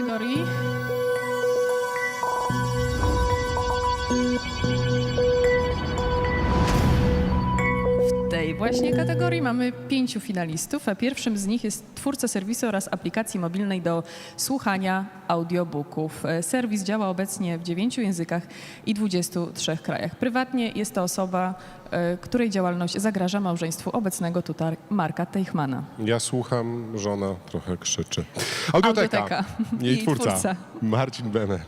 kategorii. Właśnie kategorii mamy pięciu finalistów, a pierwszym z nich jest twórca serwisu oraz aplikacji mobilnej do słuchania audiobooków. E, Serwis działa obecnie w dziewięciu językach i 23 krajach. Prywatnie jest to osoba, e, której działalność zagraża małżeństwu obecnego tutaj Marka Teichmana. Ja słucham, żona trochę krzyczy. Audioteka. Audioteka. Jej Jej twórca, twórca. Marcin Bene.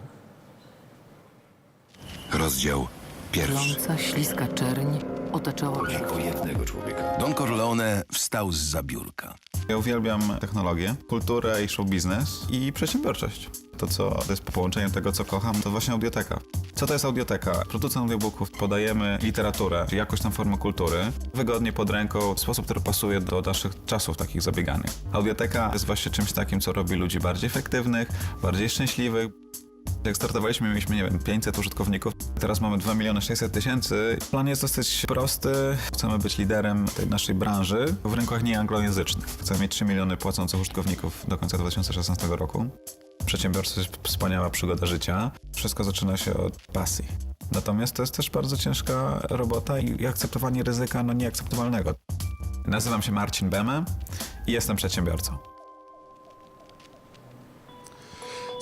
Rozdział pierwszy. Pląca, śliska czerń otaczała Tylko jednego człowieka. Don Corleone wstał z zabiórka. Ja uwielbiam technologię, kulturę i show biznes i przedsiębiorczość. To, co to jest połączenie tego, co kocham, to właśnie audioteka. Co to jest audioteka? Producent audiobooków podajemy literaturę, czy jakąś tam formę kultury, wygodnie pod ręką, w sposób, który pasuje do naszych czasów takich zabieganych. Audioteka jest właśnie czymś takim, co robi ludzi bardziej efektywnych, bardziej szczęśliwych. Jak startowaliśmy, mieliśmy, nie wiem, 500 użytkowników. Teraz mamy 2 miliony 600 tysięcy. Plan jest dosyć prosty. Chcemy być liderem tej naszej branży w rynkach nieanglojęzycznych. Chcemy mieć 3 miliony płacących użytkowników do końca 2016 roku. Przedsiębiorstwo jest wspaniała przygoda życia. Wszystko zaczyna się od pasji. Natomiast to jest też bardzo ciężka robota i akceptowanie ryzyka no nieakceptowalnego. Nazywam się Marcin Beme i jestem przedsiębiorcą.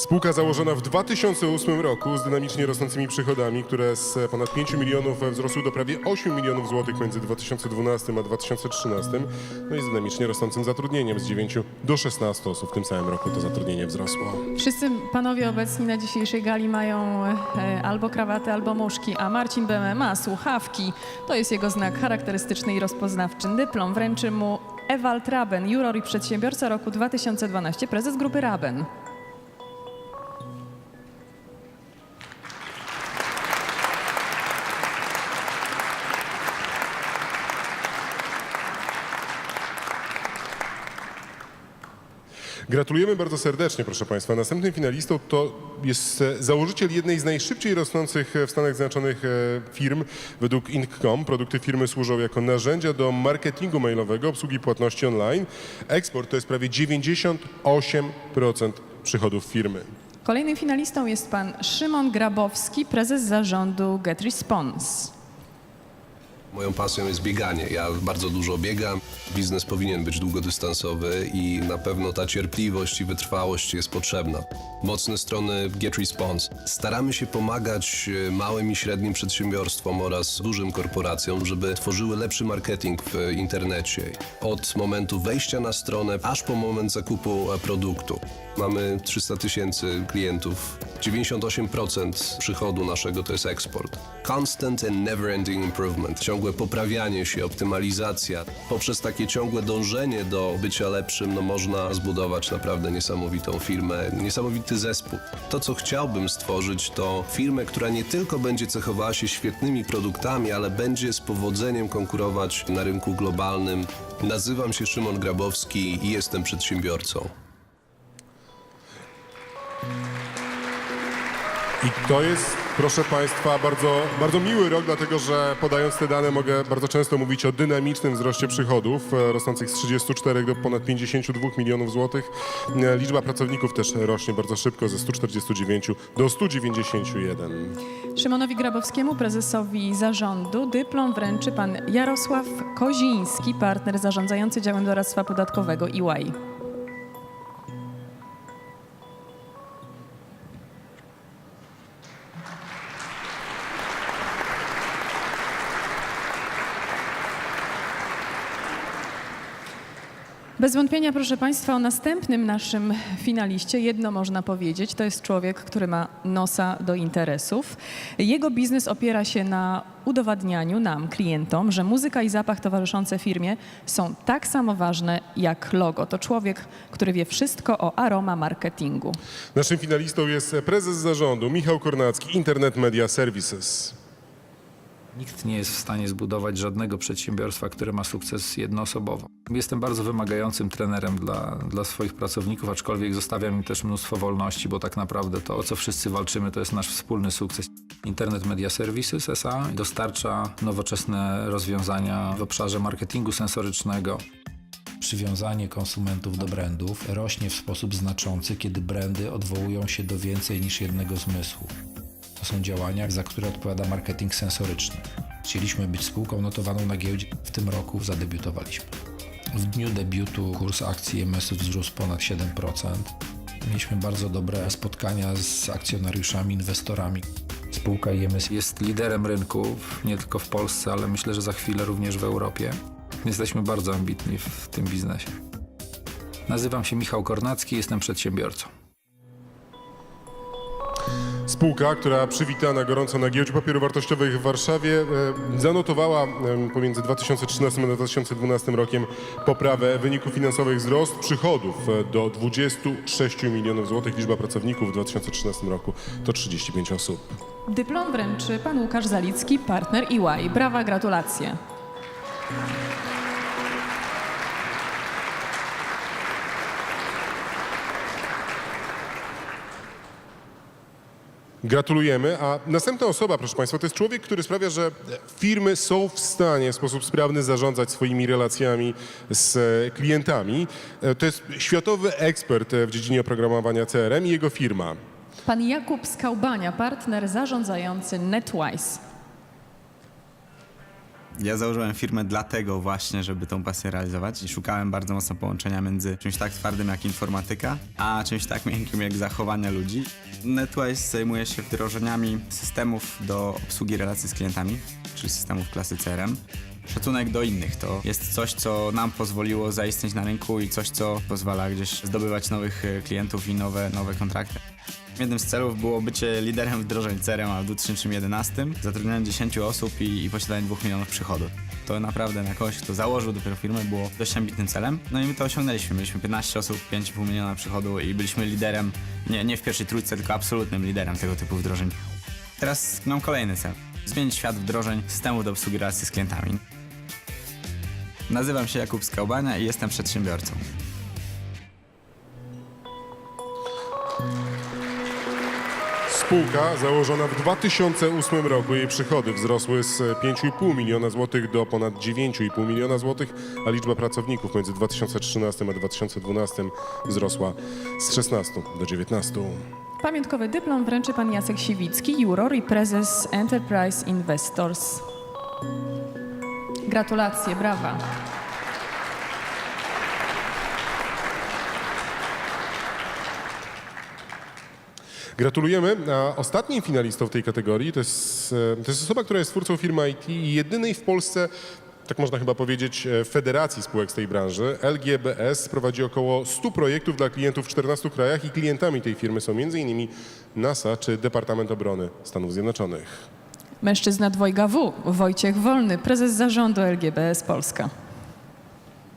Spółka założona w 2008 roku z dynamicznie rosnącymi przychodami, które z ponad 5 milionów wzrosły do prawie 8 milionów złotych między 2012 a 2013, no i z dynamicznie rosnącym zatrudnieniem z 9 do 16 osób. W tym samym roku to zatrudnienie wzrosło. Wszyscy panowie obecni na dzisiejszej gali mają e, albo krawaty, albo muszki, a Marcin Beme ma słuchawki. To jest jego znak charakterystyczny i rozpoznawczy. Dyplom wręczy mu Ewald Raben, juror i przedsiębiorca roku 2012, prezes grupy Raben. Gratulujemy bardzo serdecznie, proszę Państwa. Następnym finalistą to jest e, założyciel jednej z najszybciej rosnących e, w Stanach Zjednoczonych e, firm według Inc.com. Produkty firmy służą jako narzędzia do marketingu mailowego, obsługi płatności online. Eksport to jest prawie 98% przychodów firmy. Kolejnym finalistą jest pan Szymon Grabowski, prezes zarządu Get Response. Moją pasją jest bieganie. Ja bardzo dużo biegam. Biznes powinien być długodystansowy i na pewno ta cierpliwość i wytrwałość jest potrzebna. Mocne strony Get Response. Staramy się pomagać e, małym i średnim przedsiębiorstwom oraz dużym korporacjom, żeby tworzyły lepszy marketing w internecie. Od momentu wejścia na stronę, aż po moment zakupu e, produktu. Mamy 300 tysięcy klientów. 98% przychodu naszego to jest eksport. Constant and never-ending improvement. Ciągłe poprawianie się, optymalizacja. Poprzez takie ciągłe dążenie do bycia lepszym, no można zbudować naprawdę niesamowitą firmę, niesamowity zespół. To, co chciałbym stworzyć, to firmę, która nie tylko będzie cechowała się świetnymi produktami, ale będzie z powodzeniem konkurować na rynku globalnym. Nazywam się Szymon Grabowski i jestem przedsiębiorcą. I to jest, proszę Państwa, bardzo, bardzo miły rok, dlatego że podając te dane mogę bardzo często mówić o dynamicznym wzroście przychodów, e, rosnących z 34 do ponad 52 milionów złotych. E, Liczba pracowników też rośnie bardzo szybko, ze 149 do 191. Szymonowi Grabowskiemu, prezesowi zarządu, dyplom wręczy pan Jarosław Koziński, partner zarządzający działem doradztwa podatkowego EY. Bez wątpienia, proszę Państwa, o następnym naszym finaliście jedno można powiedzieć. To jest człowiek, który ma nosa do interesów. Jego biznes opiera się na udowadnianiu nam, klientom, że muzyka i zapach towarzyszące firmie są tak samo ważne jak logo. To człowiek, który wie wszystko o aroma marketingu. Naszym finalistą jest prezes zarządu Michał Kornacki, Internet Media Services. Nikt nie jest w stanie zbudować żadnego przedsiębiorstwa, które ma sukces jednoosobowo. Jestem bardzo wymagającym trenerem dla, dla swoich pracowników, aczkolwiek zostawiam im też mnóstwo wolności, bo tak naprawdę to, o co wszyscy walczymy, to jest nasz wspólny sukces. Internet Media Services SA dostarcza nowoczesne rozwiązania w obszarze marketingu sensorycznego, Przywiązanie konsumentów do brandów rośnie w sposób znaczący, kiedy brandy odwołują się do więcej niż jednego zmysłu. To są działania, za które odpowiada marketing sensoryczny. Chcieliśmy być spółką notowaną na giełdzie. W tym roku zadebiutowaliśmy. W dniu debiutu kurs akcji MS wzrósł ponad 7%. Mieliśmy bardzo dobre spotkania z akcjonariuszami, inwestorami. Spółka IMS jest liderem rynku, nie tylko w Polsce, ale myślę, że za chwilę również w Europie. Jesteśmy bardzo ambitni w tym biznesie. Nazywam się Michał Kornacki, jestem przedsiębiorcą. Spółka, która przywitana gorąco na giełdzie papierów wartościowych w Warszawie, e, zanotowała e, pomiędzy 2013 a 2012 rokiem poprawę wyników finansowych, wzrost przychodów e, do 26 milionów złotych. Liczba pracowników w 2013 roku to 35 osób. Dyplom wręczy pan Łukasz Zalicki, partner EY. Brawa, gratulacje. Gratulujemy. A następna osoba, proszę Państwa, to jest człowiek, który sprawia, że firmy są w stanie w sposób sprawny zarządzać swoimi relacjami z e, klientami. E, To jest światowy ekspert e, w dziedzinie oprogramowania CRM i jego firma. Pan Jakub Skałbania, partner zarządzający NetWise. Ja założyłem firmę dlatego właśnie, żeby tą pasję realizować i szukałem bardzo mocno połączenia między czymś tak twardym jak informatyka, a czymś tak miękkim jak zachowania ludzi. NetWise zajmuje się wdrożeniami systemów do obsługi relacji z klientami, czyli systemów klasy CRM. Szacunek do innych to jest coś, co nam pozwoliło zaistnieć na rynku i coś, co pozwala gdzieś zdobywać nowych e, klientów i nowe, nowe kontrakty. Jednym z celów było bycie liderem wdrożeń CRM w 2011, zatrudnianie 10 osób i, i posiadanie 2 milionów przychodu. To naprawdę na kogoś, kto założył dopiero firmę, było dość ambitnym celem. No i my to osiągnęliśmy. Mieliśmy 15 osób, 5,5 miliona przychodu i byliśmy liderem, nie, nie w pierwszej trójce, tylko absolutnym liderem tego typu wdrożeń. Teraz mam kolejny cel. Zmienić świat wdrożeń systemów do obsługi relacji z klientami. Nazywam się Jakub Skałbania i jestem przedsiębiorcą. Spółka założona w 2008 roku, jej przychody wzrosły z 5,5 miliona złotych do ponad 9,5 miliona złotych, a liczba pracowników między 2013 a 2012 wzrosła z 16 do 19. Pamiątkowy dyplom wręczy pan Jacek Siwicki, juror i prezes Enterprise Investors. Gratulacje, brawa. Gratulujemy. A ostatnim finalistą w tej kategorii to jest, e, to jest osoba, która jest twórcą firmy IT i jedynej w Polsce, tak można chyba powiedzieć, e, federacji spółek z tej branży. LGBS prowadzi około 100 projektów dla klientów w 14 krajach i klientami tej firmy są m.in. NASA czy Departament Obrony Stanów Zjednoczonych. Mężczyzna dwojga W, Wojciech Wolny, prezes zarządu LGBS Polska.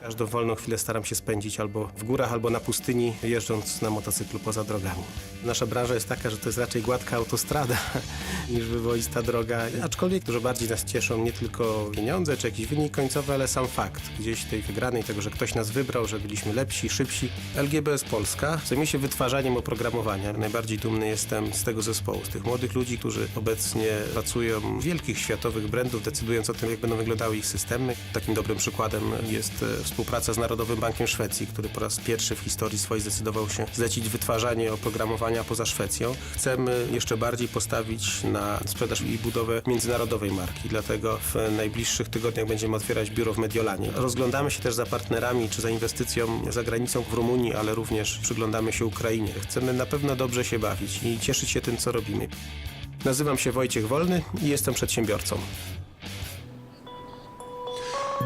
Każdą wolną chwilę staram się spędzić albo w górach, albo na pustyni, jeżdżąc na motocyklu poza drogami. Nasza branża jest taka, że to jest raczej gładka autostrada niż wywoista droga, aczkolwiek dużo bardziej nas cieszą nie tylko pieniądze czy jakiś wynik końcowy, ale sam fakt gdzieś tej wygranej, tego, że ktoś nas wybrał, że byliśmy lepsi, szybsi. LGBS Polska zajmuje się wytwarzaniem oprogramowania. Najbardziej dumny jestem z tego zespołu, z tych młodych ludzi, którzy obecnie pracują wielkich światowych brandów, decydując o tym, jak będą wyglądały ich systemy. Takim dobrym przykładem jest e, współpraca z Narodowym Bankiem Szwecji, który po raz pierwszy w historii swojej zdecydował się zlecić wytwarzanie oprogramowania poza Szwecją. Chcemy jeszcze bardziej postawić na sprzedaż i budowę międzynarodowej marki, dlatego w najbliższych tygodniach będziemy otwierać biuro w Mediolanie. Rozglądamy się też za partnerami czy za inwestycją za granicą w Rumunii, ale również przyglądamy się Ukrainie. Chcemy na pewno dobrze się bawić i cieszyć się tym, co robimy. Nazywam się Wojciech Wolny i jestem przedsiębiorcą.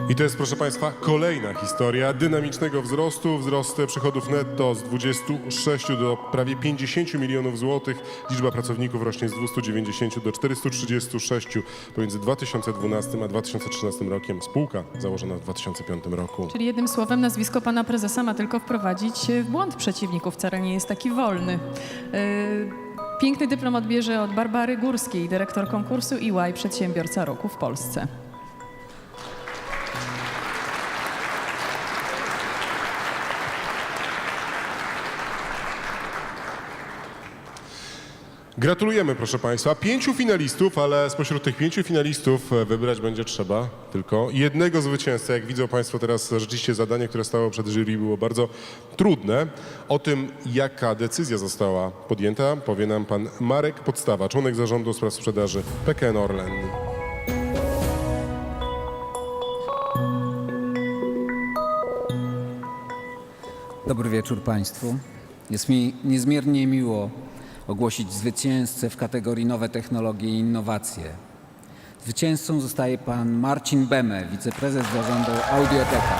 I to jest, proszę Państwa, kolejna historia dynamicznego wzrostu. Wzrost przychodów netto z 26 do prawie 50 milionów złotych. Liczba pracowników rośnie z 290 do 436 pomiędzy 2012 a 2013 rokiem. Spółka założona w 2005 roku. Czyli jednym słowem nazwisko pana prezesa ma tylko wprowadzić w błąd przeciwników, wcale nie jest taki wolny. Yy, Piękny dyplom odbierze od Barbary Górskiej, dyrektor konkursu EY Przedsiębiorca Roku w Polsce. Gratulujemy, proszę Państwa. Pięciu finalistów, ale spośród tych pięciu finalistów e, wybrać będzie trzeba tylko jednego zwycięzcę. Jak widzą Państwo teraz, rzeczywiście zadanie, które stało przed jury było bardzo trudne. O tym, jaka decyzja została podjęta, powie nam Pan Marek Podstawa, członek zarządu spraw sprzedaży PKN Orlen. Dobry wieczór Państwu. Jest mi niezmiernie miło ogłosić zwycięzcę w kategorii Nowe Technologie i Innowacje. Zwycięzcą zostaje pan Marcin Beme, wiceprezes zarządu Audioteka.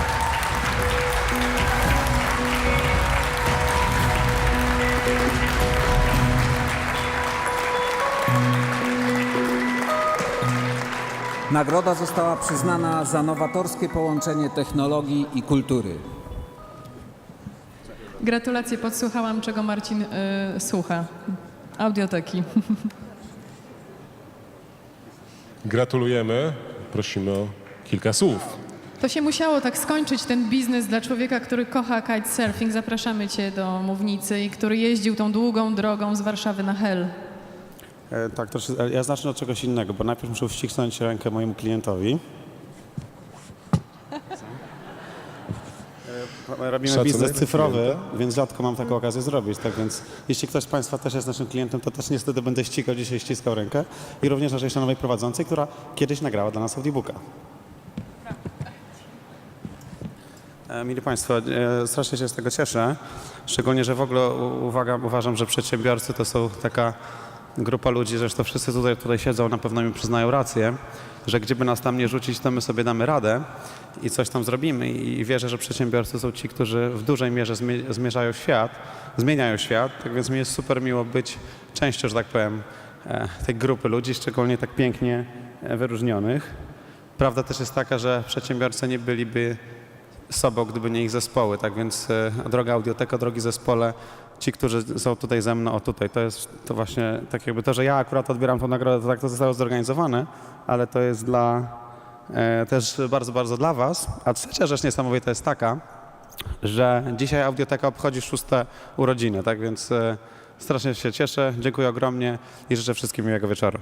Nagroda została przyznana za nowatorskie połączenie technologii i kultury. Gratulacje, podsłuchałam, czego Marcin y, słucha. Audioteki. Gratulujemy. Prosimy o kilka słów. To się musiało tak skończyć, ten biznes dla człowieka, który kocha kitesurfing. Zapraszamy Cię do mównicy i który jeździł tą długą drogą z Warszawy na Hel. E, tak, trosze, ale ja zacznę od czegoś innego, bo najpierw muszę uścisnąć rękę mojemu klientowi. Robimy Szacunek biznes cyfrowy, więc rzadko mam taką okazję zrobić. Tak więc jeśli ktoś z Państwa też jest naszym klientem, to też niestety będę ścigał dzisiaj ściskał rękę. I również naszej szanownej prowadzącej, która kiedyś nagrała dla nas audiobooka. E, Mili Państwo, e, strasznie się z tego cieszę. Szczególnie, że w ogóle uwaga, uważam, że przedsiębiorcy to są taka grupa ludzi, zresztą wszyscy tutaj, tutaj siedzą, na pewno mi przyznają rację, że gdzieby nas tam nie rzucić, to my sobie damy radę i coś tam zrobimy. I wierzę, że przedsiębiorcy są ci, którzy w dużej mierze zmie- zmierzają świat, zmieniają świat. Tak więc mi jest super miło być częścią, że tak powiem, e, tej grupy ludzi, szczególnie tak pięknie e, wyróżnionych. Prawda też jest taka, że przedsiębiorcy nie byliby sobą, gdyby nie ich zespoły. Tak więc e, droga audioteka, drogi zespole, ci, którzy są tutaj ze mną, o tutaj, to jest to właśnie tak jakby to, że ja akurat odbieram tą nagrodę, to tak to zostało zorganizowane, ale to jest dla, e, też bardzo, bardzo dla Was. A trzecia rzecz niesamowita jest taka, że dzisiaj audioteka obchodzi szóste urodziny, tak więc e, strasznie się cieszę, dziękuję ogromnie i życzę wszystkim miłego wieczoru.